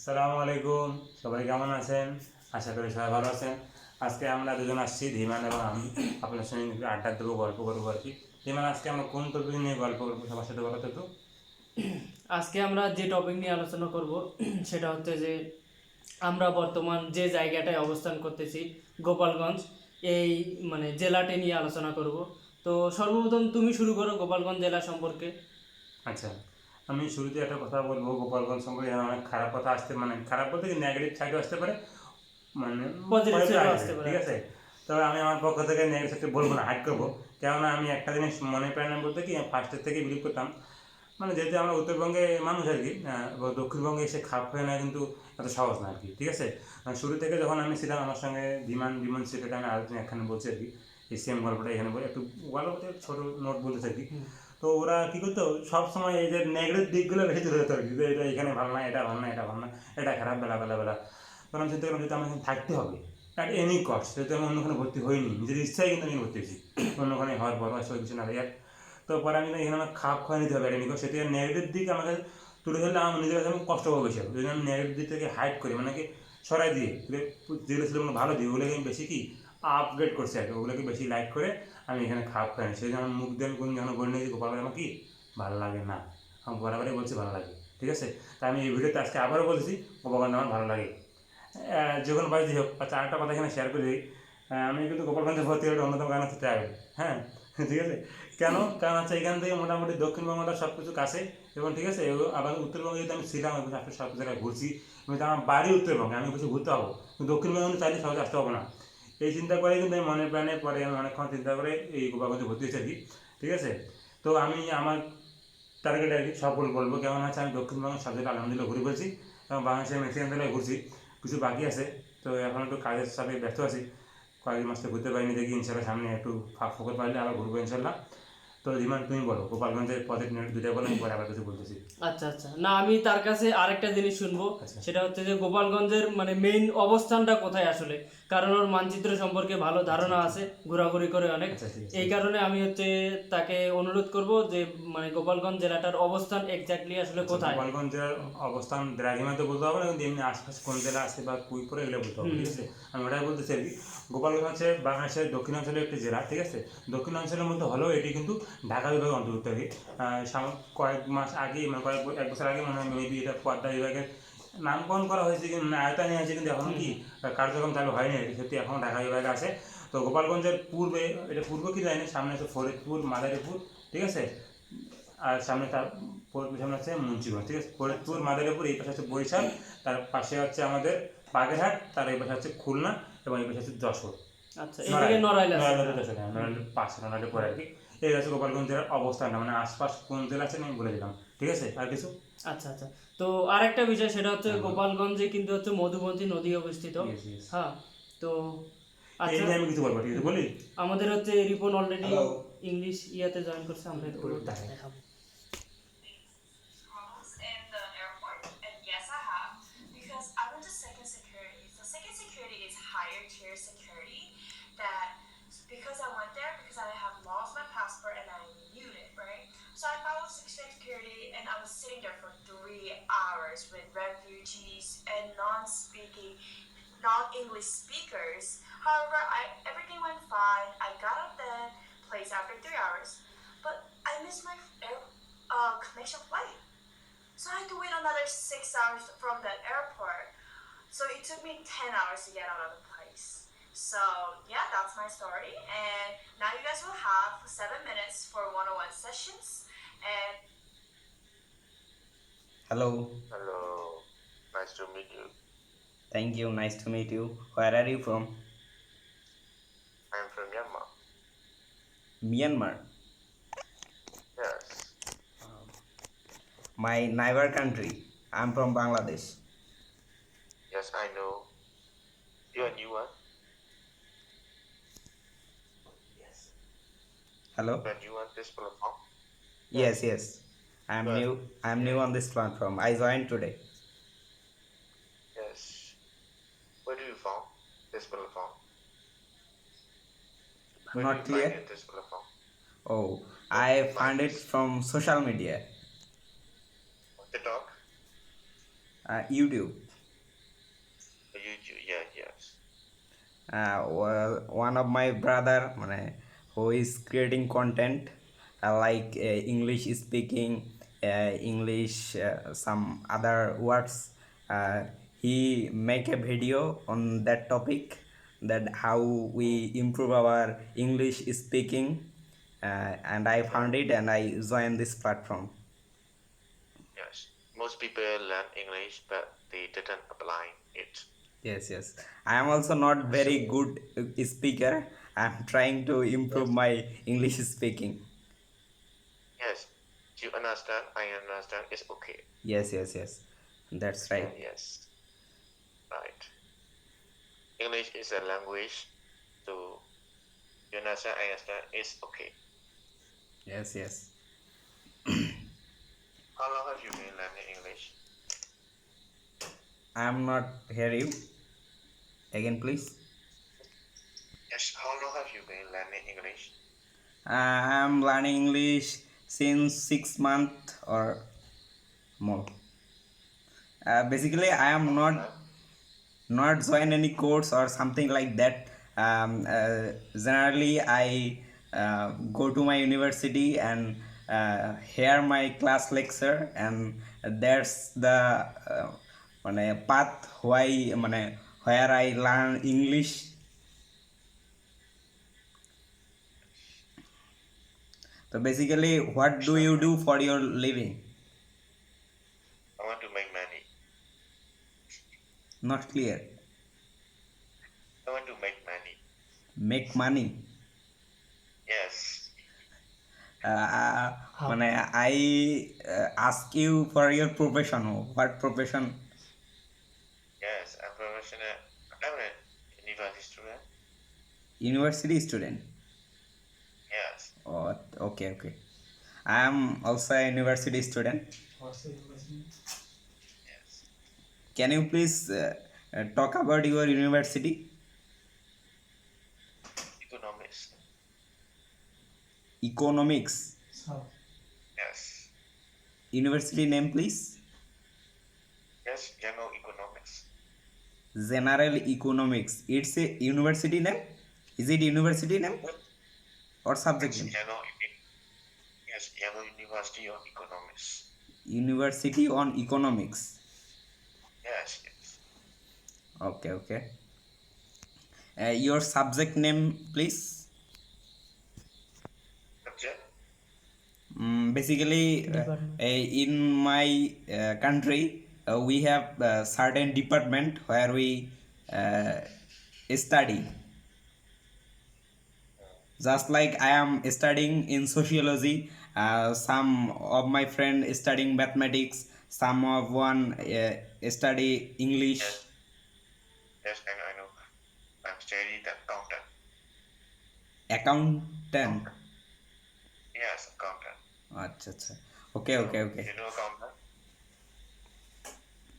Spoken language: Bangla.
আসসালামু আলাইকুম। সবাই কেমন আছেন? আশা করি সবাই ভালো আছেন। আজকে আমরা দুজন আসছি ধীমান এবং আমি। আপনার সঙ্গে আড্ডা দেবো গল্প করব আর কি। ধীমান আজকে আমরা কোন টপিক নিয়ে গল্প করব সবার সাথে বলো তো আজকে আমরা যে টপিক নিয়ে আলোচনা করব সেটা হচ্ছে যে আমরা বর্তমান যে জায়গাটায় অবস্থান করতেছি গোপালগঞ্জ এই মানে জেলাটি নিয়ে আলোচনা করব। তো সর্বপ্রথম তুমি শুরু করো গোপালগঞ্জ জেলা সম্পর্কে। আচ্ছা। আমি শুরুতে একটা কথা বলব গোপালগঞ্জ সম্পর্কে অনেক খারাপ কথা আসতে মানে খারাপ বলতে কি নেগেটিভ সাইডও আসতে পারে মানে। ঠিক আছে? তবে আমি আমার পক্ষ থেকে নেগেটিভ সাইড বলব না হাইড করব। কেননা আমি একটা জিনিস মনে প্রাণে বলতে কি ফার্স্টের থেকে বিলিভ করতাম। মানে যেহেতু আমরা উত্তরবঙ্গে মানুষ আর কি দক্ষিণবঙ্গে এসে খাপ হয়ে নেওয়া কিন্তু এত সহজ না আর কি ঠিক আছে? মানে শুরু থেকে যখন আমি ছিলাম আমার সঙ্গে বিমান বিমান সেটাকে আমি আলোচনা এখানে বলছি আর কি এই সেম গল্পটা এখানে বলে একটু গল্প বলতে ছোটো নোট বলতেছে আর কি। তো ওরা কি করতো? সব সময় এই যে নেগেটিভ দিকগুলো বেশি ধরে যেত আর কি এটা এখানে ভালো না, এটা ভালো না, এটা ভালো না, এটা খারাপ, বেলা বেলা বেলা। তখন চিন্তা করলাম যেহেতু আমার এখানে থাকতে হবে। অ্যাট এনি কস্ট যেহেতু আমি অন্যখানে ভর্তি হইনি, নিজের ইচ্ছায় কিন্তু আমি ভর্তি হয়েছি। অন্যখানে হওয়ার পর আসলে কিছু না, ইয়ার। তো পরে আমি এখানে আমার খাপ খাওয়া নিতে হবে অ্যাট এনি কস্ট সেটা নেগেটিভ দিক আমাকে তুলে ধরলে আমার নিজের কাছে আমি কষ্ট পাবো বেশি যদি আমি নেগেটিভ দিক থেকে হাইড করি মানে কি সরাই দিয়ে যেগুলো ছিল ভালো দিই ওগুলোকে আমি বেশি কি আপগ্রেড করছি আর কি। ওগুলোকে বেশি লাইক করে আমি এখানে খাপ খাই সেই জন্য মুখ দিয়ে কোন যখন বলে নিয়েছি গোপাল আমার কি ভালো লাগে না? আমি বরাবরই বলছি ভালো লাগে। ঠিক আছে? তাই আমি এই ভিডিওতে আজকে আবারও বলছি গোপালগঞ্জ আমার ভালো লাগে। আহ, যে কোনো বাড়িতে হোক আচ্ছা আরেকটা কথা এখানে শেয়ার করে দিই আমি কিন্তু গোপালগঞ্জে ভর্তি হলে অন্যতম কারণ হচ্ছে ট্রাভেল হ্যাঁ? ঠিক আছে? কেন? কারণ হচ্ছে এখান থেকে মোটামুটি দক্ষিণবঙ্গটা সব কিছু কাছে। এবং ঠিক আছে? আবার উত্তরবঙ্গে যদি আমি ছিলাম এবং সব জায়গায় ঘুরছি। আমি তো আমার বাড়ি উত্তরবঙ্গে আমি কিছু ঘুরতে হব দক্ষিণবঙ্গে চাইলে সহজে আসতে হব না। এই চিন্তা করে কিন্তু আমি মনে প্রাণে পরে আমি অনেকক্ষণ চিন্তা করে এই গোপালগঞ্জে ভর্তি হয়েছি আর কি ঠিক আছে? তো আমি আমার টার্গেট আর কি সফল বলব। কেমন আছে আমি দক্ষিণবঙ্গের সব জায়গায় আলহামদুলিল্লাহ ঘুরে ফেলছি। এবং বাংলাদেশের ম্যাক্সিমাম জায়গায় ঘুরছি। কিছু বাকি আছে। তো এখন একটু কাজের সাথে ব্যস্ত আছি। কয়েক মাস তো ঘুরতে পারিনি দেখি ইনশাল্লাহ সামনে একটু ফাঁক ফোকর পারলে আবার ঘুরবো ইনশাল্লাহ তো রিমান তুমি বলো গোপালগঞ্জের প্রজেক্ট নিয়ে দুটো বলো পরে আবার কিছু বলতেছি। আচ্ছা আচ্ছা। না আমি তার কাছে আরেকটা জিনিস শুনব। আচ্ছা। সেটা হচ্ছে যে গোপালগঞ্জের মানে মেইন অবস্থানটা কোথায় আসলে? কারণ ওর মানচিত্র সম্পর্কে ভালো ধারণা আছে ঘোরাঘুরি করে অনেক। আচ্ছা এই কারণে আমি হচ্ছে তাকে অনুরোধ করব যে মানে গোপালগঞ্জ জেলাটার অবস্থান এক্স্যাক্টলি আসলে কোথায়? গোপালগঞ্জের অবস্থান দ্রাঘিমা তো বলতে হবে না কিন্তু এমনি আশপাশ কোন জেলা আছে বা কুই কুইপুরে এগুলো বলতে হবে ঠিক আছে আমি ওটাই বলতে কি। গোপালগঞ্জ হচ্ছে বাংলাদেশের দক্ষিণাঞ্চলের একটি জেলা ঠিক আছে? দক্ষিণাঞ্চলের মধ্যে হলেও এটি কিন্তু ঢাকা বিভাগের অন্তর্ভুক্ত কয়েক মাস আগে মানে কয়েক এক বছর আগে মনে হয় মেবি এটা পদ্মা বিভাগের নামকরণ করা হয়েছে কিন্তু আয়তানি আছে কিন্তু এখনও কি কার্যক্রম চালু হয়নি। সত্যি এখনও ঢাকা বিভাগে আছে। তো গোপালগঞ্জের পূর্বে এটা পূর্ব কি জানি সামনে আছে ফরিদপুর মাদারীপুর ঠিক আছে? আর সামনে তার সামনে আছে মুন্সিগঞ্জ ঠিক আছে? ফরিদপুর মাদারীপুর এই পাশে হচ্ছে বরিশাল তার পাশে হচ্ছে আমাদের বাগেরহাট তার এই পাশে হচ্ছে খুলনা এবং এই পাশে হচ্ছে যশোর। আচ্ছা নড়াইল। নড়াইল হ্যাঁ পাশে নড়াইলের পরে আর কি। এই আছে গোপালগঞ্জ জেলার অবস্থানটা মানে আশপাশ কোন জেলা আছে আমি বলে দিলাম ঠিক আছে? আর কিছু? আচ্ছা আচ্ছা। তো আর একটা বিষয় সেটা হচ্ছে গোপালগঞ্জে কিন্তু হচ্ছে মধুবন্তী নদী অবস্থিত. হ্যাঁ তো আচ্ছা। আমি কিছু বলব ঠিক আছে? বলি? আমাদের হচ্ছে রিপন অলরেডি ইংলিশ ইয়াতে জয়েন করছে আমরা একটু দেখাবো। non-English speakers. However, I everything went fine. I got out the place after three hours, but I missed my air uh, connection flight. So I had to wait another six hours from that airport. So it took me 10 hours to get out of the place. So yeah, that's my story. And now you guys will have seven minutes for one-on-one sessions. And Hello, Hello, nice to meet you. Thank you. Nice to meet you. Where are you from? I'm from Myanmar. Myanmar. Yes. Um, my neighbor country. I'm from Bangladesh. Yes, I know. You're a new one. Yes. Hello. You're new on this platform. Yes, yes. I'm new. I'm new on this platform. I joined today. Yes. Where do you found this platform? Where Not clear. find this platform? Oh, I found it from social media. TikTok. Uh, YouTube. with you. Yeah, yes. uh, well, one of my brother মানে, who is creating content uh, like uh, english speaking uh, english uh, some other words uh, he make a video on that topic that how we improve our english speaking uh, and i found it and i joined this platform Yes. Most people learn English, but they didn't apply it. yes yes i am also not very good speaker i'm trying to improve my english speaking Yes. You understand? I understand. It's okay. yes yes yes that's right Yes. Right. English is a language, to you understand? I understand. It's okay. yes yes How long have you been learning English? i am not hear you again please Yes. How long have you been learning English? i am learning english since six months or more uh, basically i am not not join any course or something like that um, uh, generally i uh, go to my university and uh, hear my class lecture and that's the uh, মানে path why মানে where i learn english so basically what do you do for your living not clear I want to make money. make money Yes. uh, মানে I I uh, ask you for your profession. What profession? Yes. I'm professional. I'm a university student. University student. Yes. Oh, okay, okay. I am also a university student. Yes. Can you please uh, uh, talk about your university? Economics. Economics. Yes. University name, please. Yes. General economics. General Economics. It's a university name. Is it university name or subject It's name? General. Yes. General University of Economics. University on Economics. Yes. Yes. Okay, okay. Uh, your subject name, please. Subject. Mm, basically, uh, uh, in my uh, country, uh, we have uh, certain department where we uh, study. Just like I am studying in sociology, uh, some of my friend studying mathematics, some of one uh, study English. Yes. I know. I know. I'm studying accountant. Accountant. Yes. Accountant. আচ্ছা আচ্ছা ওকে ওকে ওকে You know accountant?